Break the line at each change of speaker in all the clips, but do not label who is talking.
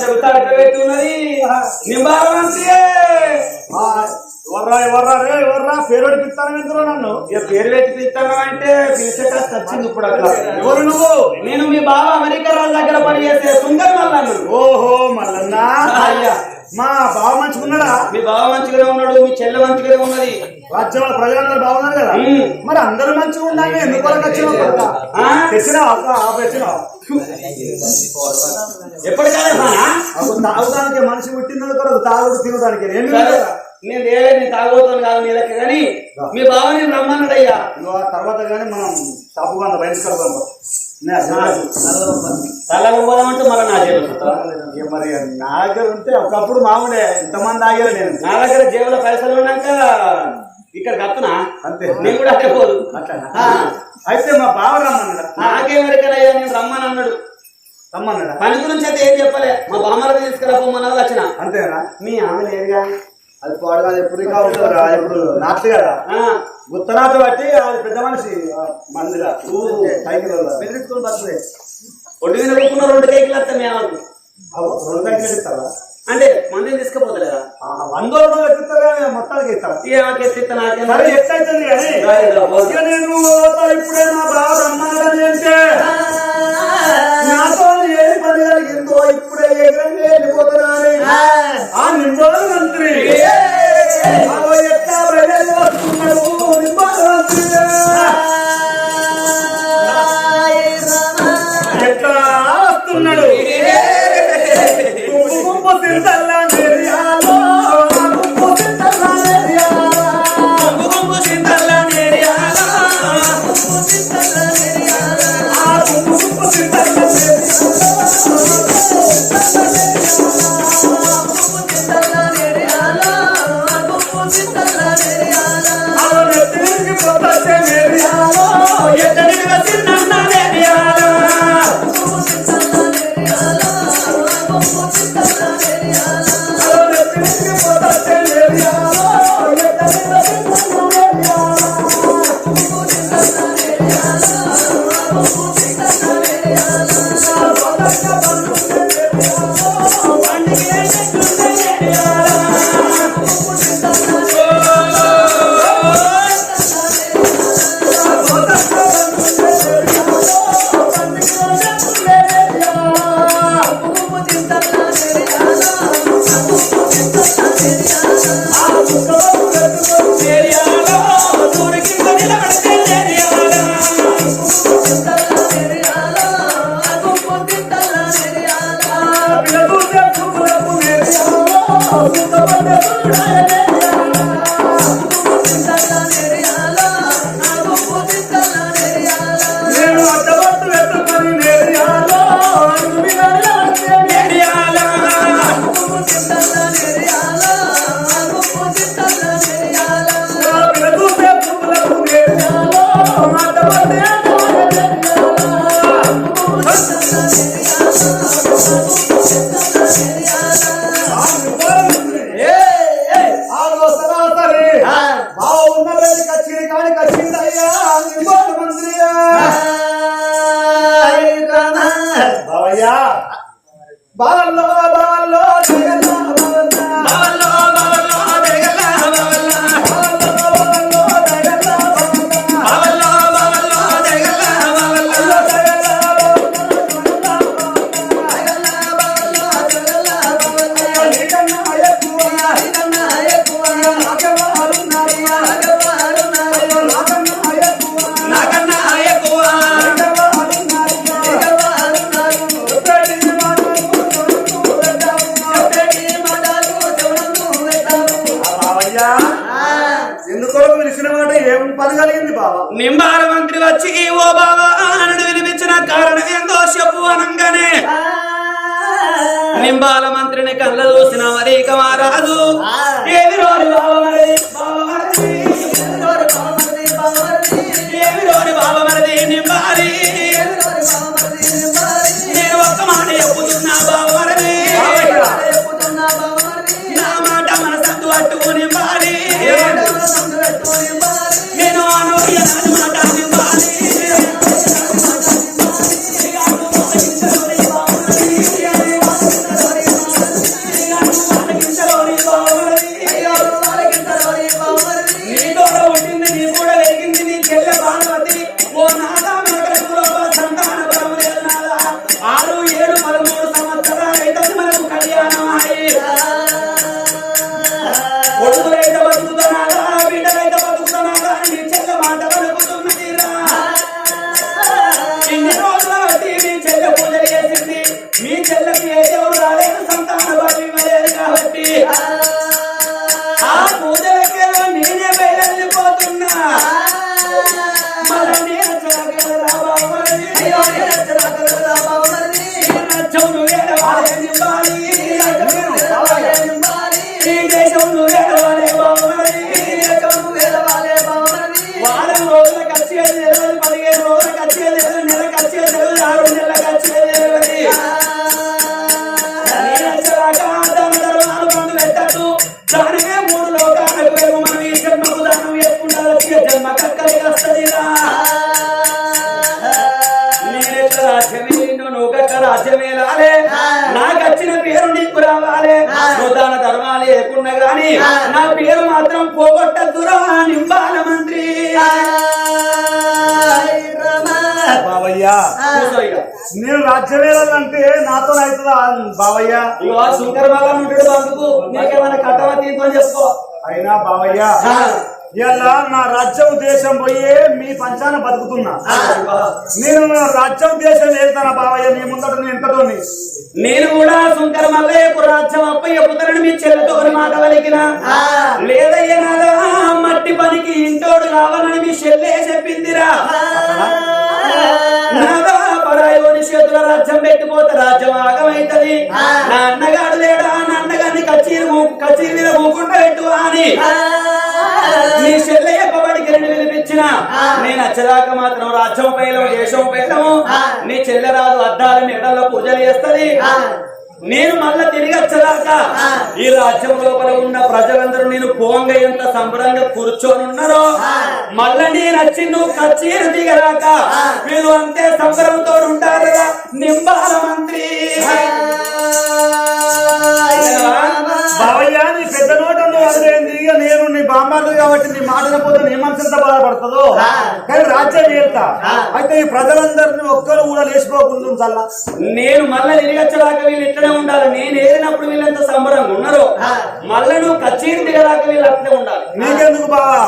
చెబుతాడు పెట్టున్నది నింబాల మంత్రియే
ఎవర్రా ఎవర్రా రే ఎవర్రా పేరు ఎందుకు నన్ను
ఇక పేరు పెట్టి పిలుస్తాను అంటే పిలిచేట వచ్చింది ఇప్పుడు అట్లా
ఎవరు నువ్వు
నేను మీ బావ అమెరికా రాజు దగ్గర పని చేసే సుందర్ మల్లన్ను
ఓహో మల్లన్నా.
అయ్యా.
మా బావ మంచుకున్నాడా
మీ బావ మంచిగానే ఉన్నాడు మీ చెల్లె మంచిగానే ఉన్నది.
రాజ్యంలో ప్రజలందరూ బాగున్నారు కదా. మరి అందరూ మంచిగా ఉండాలి ఎందుకు
ఎప్పటికైనా
తాగుదానికి మనిషి పుట్టిందని కొరకు తాగుడు తినడానికి ఏం
సరే,
లేదా?
నేను వేరే నేను తాగబోతాను కాదు నీ లెక్క. కానీ మీ బావ నేను రమ్మన్నాడయ్యా.
ఇదిగో ఆ తర్వాత కానీ మనం తప్పు కొంత బయటకు కడదాం.
తల పోదామంటే మళ్ళీ నా
ఇక మరి నా దగ్గర ఉంటే ఒకప్పుడు మామూలే ఇంతమంది ఆగారు నేను.
నా దగ్గర జేబులో పైసలు ఉన్నాక ఇక్కడ కత్తునా
అంతే.
నేను కూడా అట్టే పోదు.
అయితే మా బావ రమ్మన్నాడు.
నాకేమెరికనయ్యా నేను రమ్మని అన్నాడు
రమ్మన్నాడా?
పని గురించి అయితే ఏం చెప్పలే. మా బామ్మలకు తీసుకురాపోమన్నా వచ్చిన.
అంతేనా?
మీ ఆమె లేదుగా.
అది పాడుగా ఎప్పుడు ఇంకా ఉంటుందిరా ఎప్పుడు నాట్లు కదా?
ఆ,
గుత్తనాట బట్టి అది పెద్ద మనిషి ఆ, మందిరా. సైకిల్. బెదిరించుకుని
ఒడ్డు మీద రెండు కేకులు వస్తాయి మీ
రెండు ఇస్తారా
అంటే మందిని తీసుకుపోతలేదా
వంద ఎత్తుతారు కానీ మొత్తానికి ఇస్తారా? ఎత్తైతుంది కానీ? నేను ఇప్పుడే అంటే కలిగిందో ఇప్పుడే ఎగరంగా వెళ్ళిపోతున్నాను? ఆ నింబాల మంత్రి. ఎట్లా వస్తున్నాడు? నింబాల మంత్రి. ఎట్లా వస్తున్నాడు? గుంపు గుంపు తింటల్లా బావయ్యా బావల్లో బావల్లో
వచ్చిన పేరు నీకు రావాలి దాని ధర్మాలు లేకున్నా గాని నా పేరు మాత్రం పోగొట్టద్దురా నింబాల మంత్రి. ఇక.
నేను రాజ్యమేళాలంటే నాతో అవుతుందా బావయ్య?
ఇగో శంకర్ బాగా ఉంటాడు అందుకు. నీకేమైనా కట్టవ తీర్థం చెప్పుకో
అయినా బావయ్య ఇలా నా రాజ్యం దేశం పోయే మీ పంచాన బతుకుతున్నా. నేను నా రాజ్యం దేశం వెళ్తానా బావయ్య? నీ ముందట నేను ఎంతటోని?
నేను కూడా శంకర మల్లయ్యకు రాజ్యం అప్పయ్య పుత్రుని మీ చెల్లెతో మాట వలికిన లేదయ్య మట్టి పనికి ఇంటోడు కావాలని మీ చెల్లె చెప్పిందిరా. పరాయోని చేతుల రాజ్యం పెట్టిపోతే రాజ్యం ఆగమైతది. నా అన్నగాడు లేడా? నా అన్నగారిని కచ్చీరు కచ్చీరు మీద మూకుండా పెట్టు అని. నీ చెల్లె చెప్పబడికి రెండు పిలిపించిన. నేను వచ్చేదాకా మాత్రం రాజ్యం పైలం దేశం పైలము నీ చెల్లె రాదు అద్దాల మెడల్లో పూజలు చేస్తది. నేను మళ్ళా తిరిగి వచ్చేదాకా? ఈ రాజ్యం లోపల ఉన్న ప్రజలందరూ నేను పోంగ ఎంత సంబరంగా కూర్చొని ఉన్నారో? మళ్ళా నేను వచ్చి నువ్వు కచ్చీరు దిగరాక? వీళ్ళు అంతే సంబరంతో ఉంటారు నింబాల మంత్రి.
నీ పెద్ద నోట నువ్వు ఇక నేను నీ బామ్మారు కాబట్టి నీ మాట పోతే నీ మనసు ఎంత బాధపడుతుందో కానీ రాజ్యం వెళ్తా అయితే ఈ ప్రజలందరినీ ఒక్కరు కూడా లేచిపోకుండా ఉంచాలా?
నేను మళ్ళా తిరిగొచ్చేదాకా వీళ్ళు ఇట్లనే ఉండాలి. నేను ఏరినప్పుడు వీళ్ళంత సంబరంగా ఉన్నారు మళ్ళా నువ్వు కచ్చీరు దిగదాకా వీళ్ళు అట్లే ఉండాలి.
నీకెందుకు బావా?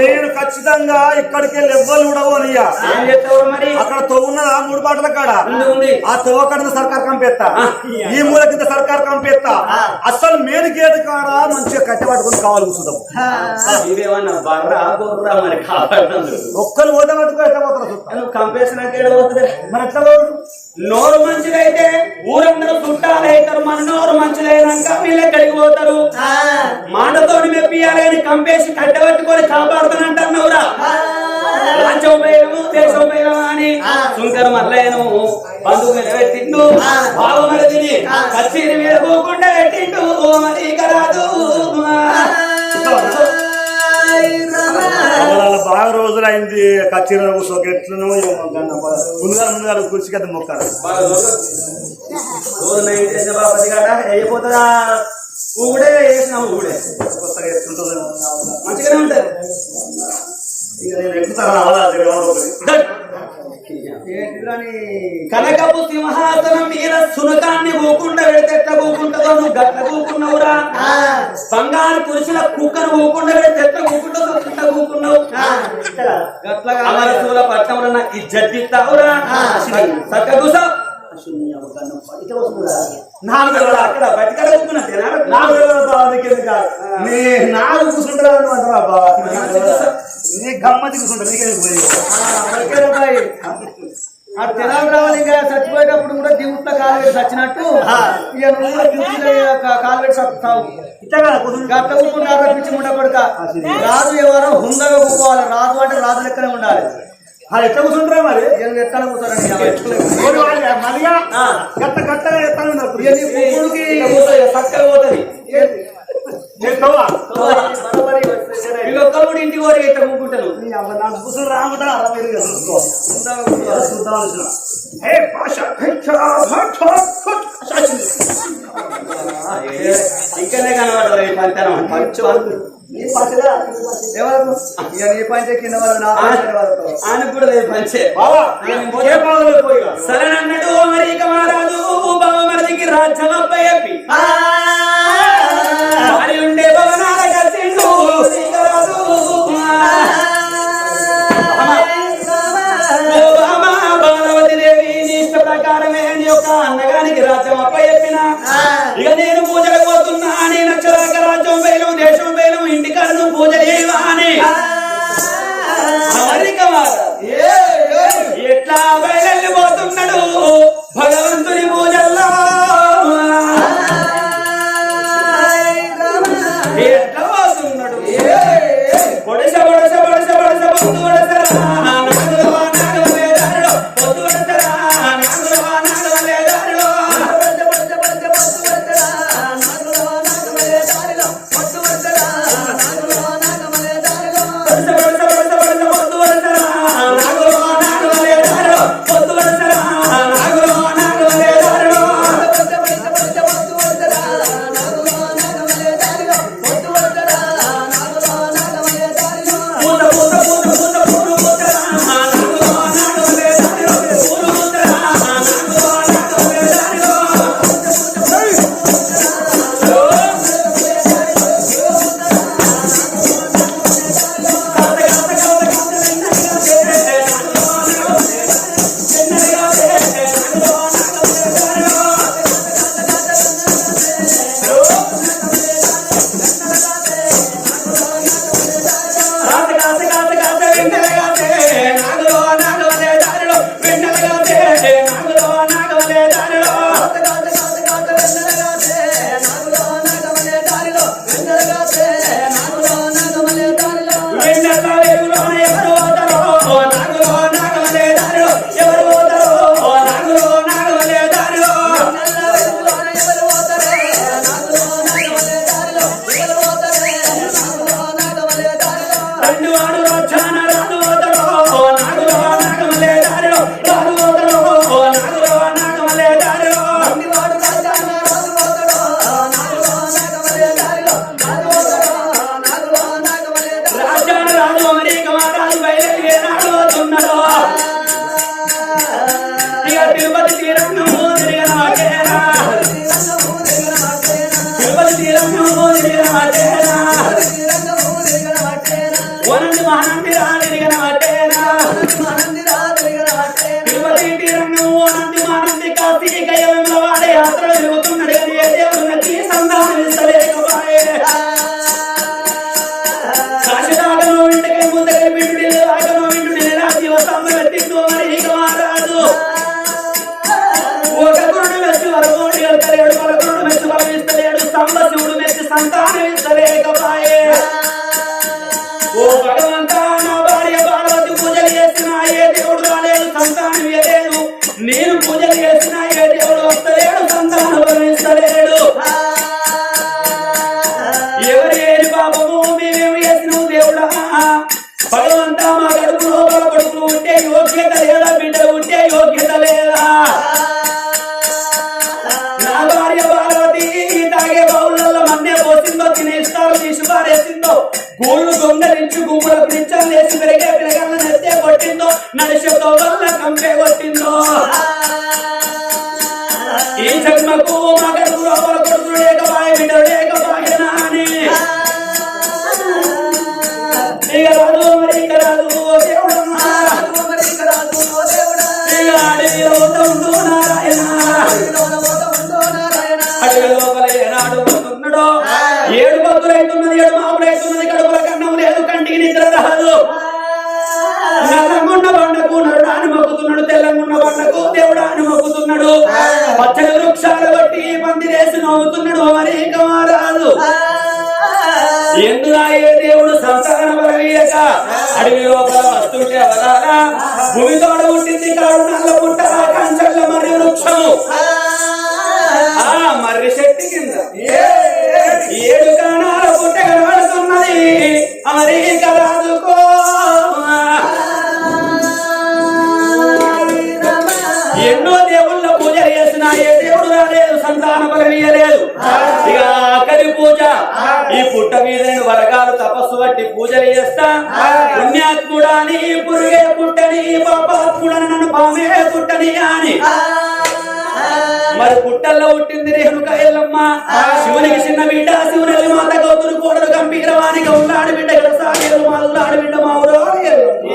నేను ఖచ్చితంగా ఇక్కడికి ఎవ్వరు ఉండవు అనియ్యా
ఏం చెప్తావు మరి?
అక్కడ తవ్వున్నదా మూడు బాటల కాడ.
ఉంది ఉంది.
ఆ తవ్వకడ సర్కార్ కంపెత్తా
ఆ.
ఈ మూల కింద సర్కార్ కంపెత్తా అసలు మేలు గేటు కాడ మంచిగా కట్టె పట్టుకుని కావాలి కూర్చుందాం
బర్రా బొర్రా మరి కాపాడు
ఒక్కరు ఓట పట్టుకో ఎట్లా పోతారు
పోతుంది?
మరి ఎట్లా పోరు
నోరు మంచిదైతే ఊరందరూ చుట్టాలు అవుతారు మన నోరు మంచిదైనాక వీళ్ళు ఎక్కడికి పోతారు? మాటతోని మెప్పియాలి అని కంపేసి కట్టబెట్టుకొని కాపాడుతానంటున్నావురా. రాజ్యం పేరము దేశం పేరము అని? మల్లయ్యను బంధువు మీద పెట్టిండు పోకుండా పెట్టిండు ఓ మరి రాదు.
బాగా రోజులు అయింది కచ్చిర కూర్చోకెట్లను ముందుగా ముందుగా కుర్చీ కదా మొక్కారు
బాగా అయిపోతుందా ఊడే వేసినాము ఊడే.
కొత్తగా ఎత్తుంటుందో
మంచిగానే
ఉంటారు. నేను ఎక్కుతాను.
కనకపు సింహాసనం మీద సునకాన్ని పోకుండా పెడితే ఎట్లా పోకుంటుందో? నువ్వు గట్ల పోకున్నావురా బంగారు పురుషుల కుక్కను పోకుండా పెడితే ఎట్లా పోకుంటుందో ఎట్లా పోకున్నావు? అమరశూల పట్నంలో నాకు ఇజ్జత్ ఇస్తావురా
నాకు తెలియదు.
అక్కడ బయటకడ కూకున్నా
నాకు తెలియదు బావ, నీకెందుకు కాదు. నీ నాకు కూర్చుంటారా అంటారా బావ.
ఆ తెలంగాణ రావాలి ఇంకా చచ్చిపోయేటప్పుడు కూడా దిగుట్ల కాలు చచ్చినట్టు ఇక నువ్వు కాలు పెట్టి చస్తావు
ఇట్లా కదా కూర్చుంటా
గట్ల ఊరుకుంటా పిచ్చి ముండ కొడుక. రాజు ఎవరో హుందగా కూకోవాలి రాజు అంటే రాజు లెక్కనే ఉండాలి.
అది ఎట్లా కూర్చుంటారా మరి?
ఎక్కడ కూర్చోరండి
గట్ట గట్టగా ఎత్తాను
పోతుంది. వీళ్ళొక్కరు కూడా ఇంటికి పోయి ఇట్లా కూకుంటాను
నీ అవ్వ నాకు కూర్చుని రాకుండా ఇక చూసుకో. చూద్దాం అనుకున్నా. ఏ భాష, భిక్ష, భక్ష, భక్ష.
ఇక్కడనే కనబడరు ఈ పంతనం
నీ భాషగా?
ఎవరు? ఇక నీ పంచే
da da da దైవంలో వాడే యాత్ర నడిచే వల్ల కంపే వచ్చిందో భూమి తోడ పుట్టింది కాడునాల పుట్టరా కంచెల మర్రి వృక్షము. ఆ మర్రి చెట్టు కింద. ఏడు కాణాల పుట్ట కనబడుతున్నది. అమెరికా రాజుకో ఈ పుట్ట మీద వర్గాలు తపస్సు బట్టి పూజలు చేస్తా. పుణ్యాత్ముడాని పురుగే పుట్టని పాపాత్ముడని పామే పుట్టని అని. మరి పుట్టల్లో పుట్టింది రేణుక ఎల్లమ్మ. శివునికి చిన్న బిడ్డ శివుని మాత గౌతులు కోడలు గంభీరవానికి ఉన్నాడు బిడ్డ గడసాడి మాల్లాడి బిడ్డ మావురాడు ఎల్లమ్మ.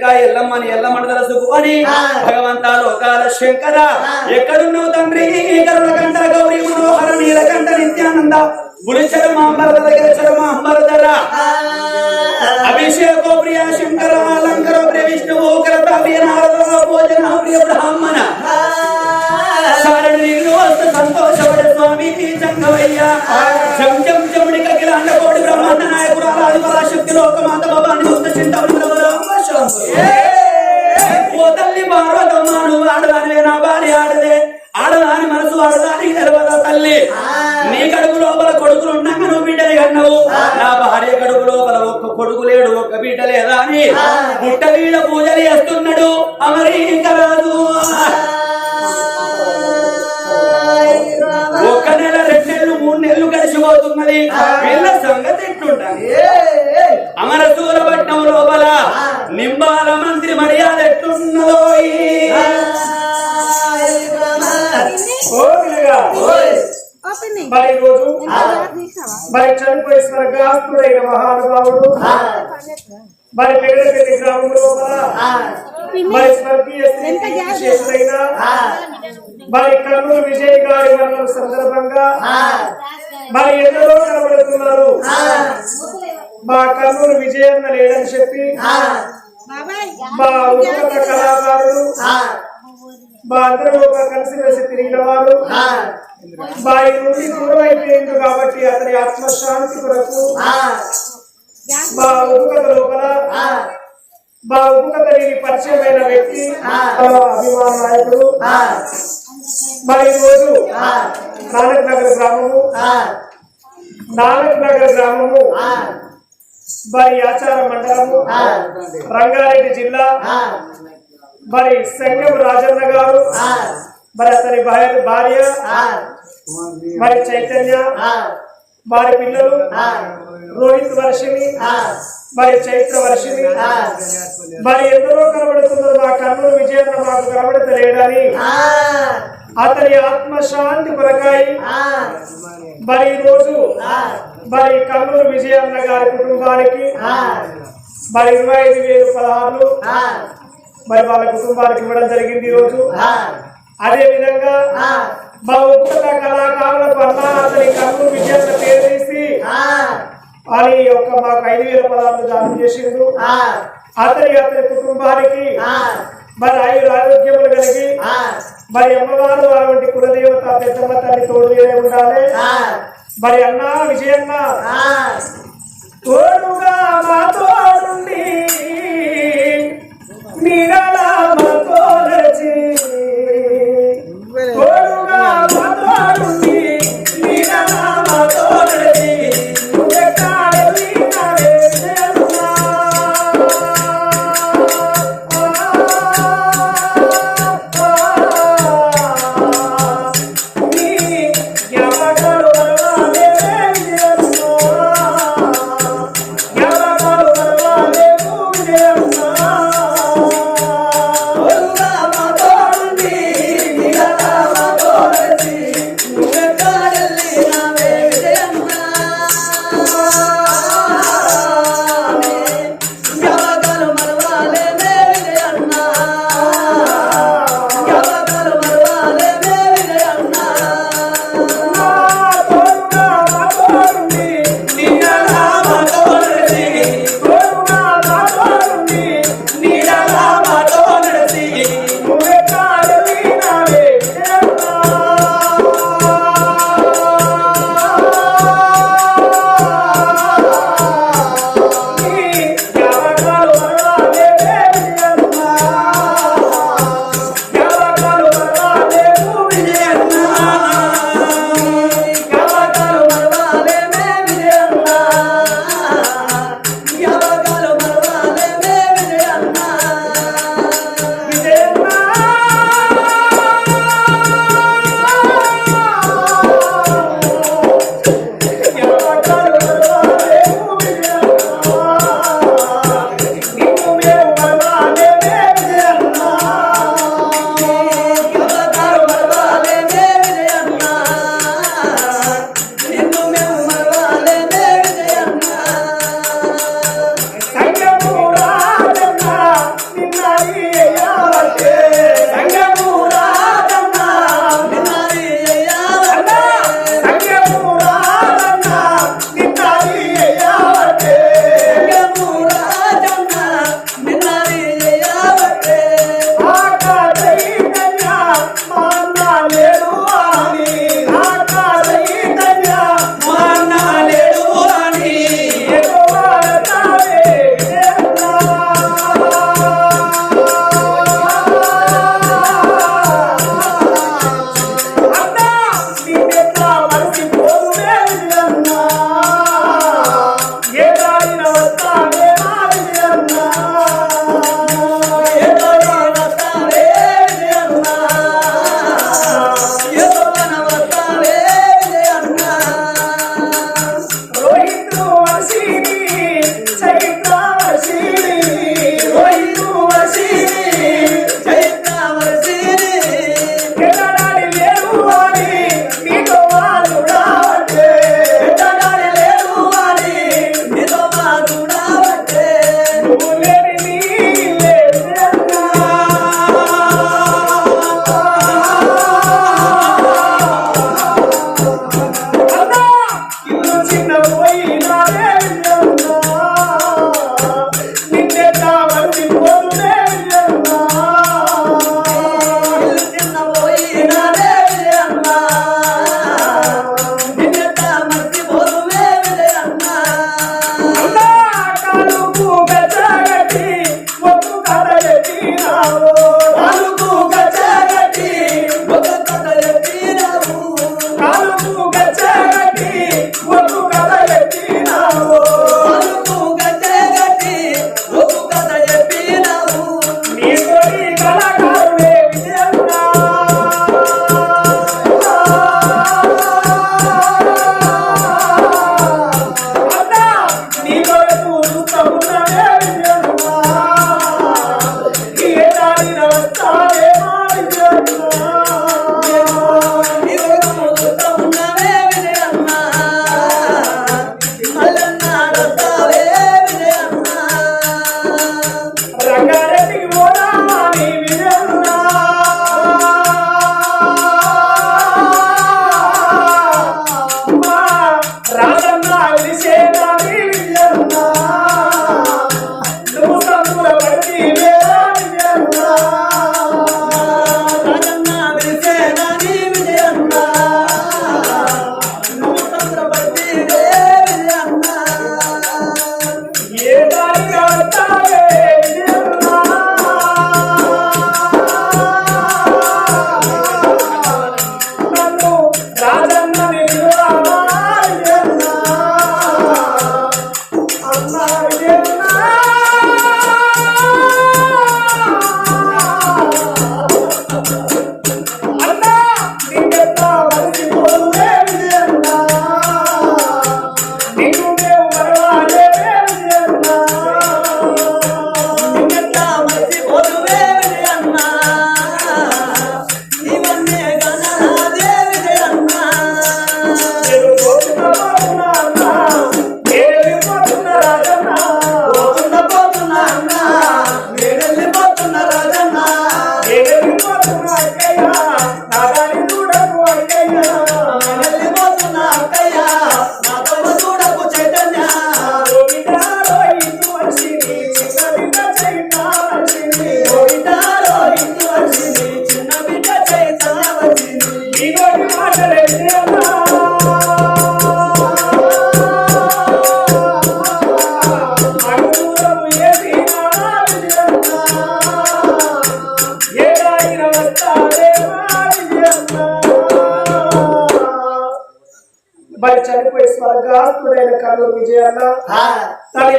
రేణుక ఎల్లమ్మని ఎల్లమండల అని భగవంత లోకాల శంకర. ఎక్కడున్నావు తండ్రి? కరుణ గౌరీ మనోహర నీలకంఠ నిత్యానంద. గుడి బ్రహ్మాండ లోకమాత ఓ తల్లి ఆడదాని నా భార్య ఆడదే. ఆడదాని మనసు ఆడదాని తెలవదా తల్లి? నీ కడుపు లోపల కొడుకులు ఉండగా నువ్వు బిడ్డని కన్నావు. నా భార్య కడుపు లోపల ఒక్క కొడుకు లేడు ఒక్క బిడ్డ లేదా అని. పుట్ట వీడ పూజలు చేస్తున్నాడు. అమరీకరాజు
మరి రోజు మరి చనిపోయి స్వర్గాస్తుడైన మహానుభావుడు మరి పెగడపల్లి గ్రామం లోపల మరి స్వర్గీయ మరి కర్నూలు విజయ్ గారి మరణం సందర్భంగా మరి ఎందరో కనబడుతున్నారు. మా కర్నూలు విజయన్న లేడని చెప్పి మా ఉన్నత కళాకారుడు మా అందరూ కలిసి వేసి తిరిగిన వారు వారి నుండి దూరం అయిపోయింది కాబట్టి అతని ఆత్మశాంతి కొరకు మా ఉపుకథ లోపల మా ఉపుకథ పరిచయమైన వ్యక్తి అభిమాన నాయకుడు. మరి ఈ రోజు నానక్ నగర్ గ్రామము. నానక్ నగర్ గ్రామము. మరి ఆచార మండలము. రంగారెడ్డి జిల్లా. మరి సంగం రాజన్న గారు మరి అతని భార్య భార్య మరి చైతన్య వారి పిల్లలు రోహిత్ వర్షిని మరి చైత్ర వర్షిని మరి ఎందరో కనబడుతున్నారు మా కర్నూలు విజయన్న మాకు కనబడతలేడని. అతని ఆత్మశాంతి కొరకాయి. మరి రోజు మరి కర్నూలు విజయన్న గారి కుటుంబానికి మరి ఇరవై ఐదు వేలు పదహారులు. మరి వాళ్ళ కుటుంబానికి ఇవ్వడం జరిగింది ఈ రోజు. అదే విధంగా మా ఉత్తర కళాకారులకు అన్న అతని కర్నూలు విజయన్న పేరు తీసి వాళ్ళ యొక్క మాకు ఐదు వేల పదార్థాలు దానం చేసిండు అతని అతని కుటుంబానికి మరి ఆయుర ఆరోగ్యములు కలిగి మరి అమ్మవారు అటువంటి కులదేవత పెద్దమ్మ తల్లి తోడు ఉండాలి. మరి అన్న విజయన్న తోడుగా మా తోడుండి mira la macora కల్లూరు విజయ అన్న తను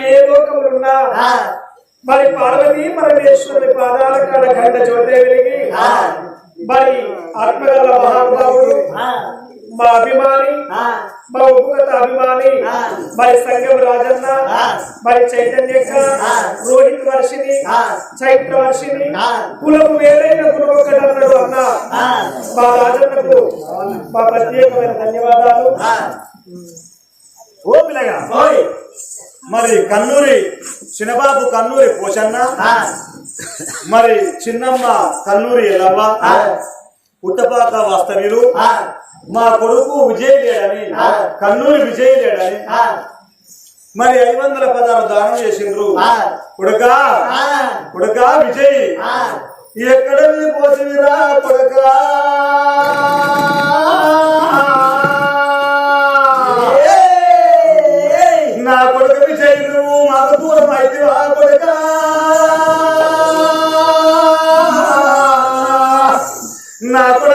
మరి పార్వతి పరమేశ్వరుని పాదాల కడ గంట జ్యోతి వెలిగి మరి ఆత్మగల మహానుభావుడు మా అభిమాని మా ఉపగత అభిమాని మరి సంగం రాజన్న మరి చైతన్య రోహిత్ వర్షిని చైత్ర వర్షిని కులము వేరైన గుణమొక్కడన్నాడు అన్న. మా రాజన్నకు మా ప్రత్యేకమైన ధన్యవాదాలు.
ఓ మరి కన్నూరి చిన్నబాబు కన్నూరి పోషన్న. మరి చిన్నమ్మ కన్నూరి ఎలవ పుట్టపాక వాస్తవ్యులు మా కొడుకు విజయ్ లేడని. కన్నూరి విజయ్ లేడని. మరి ఐదు వందల పదహారు దానం చేసిండ్రు. కొడుక. కొడుక విజయ్. ఎక్కడ పోసిరా కొడుకా? మరదూరం అయితే నాకు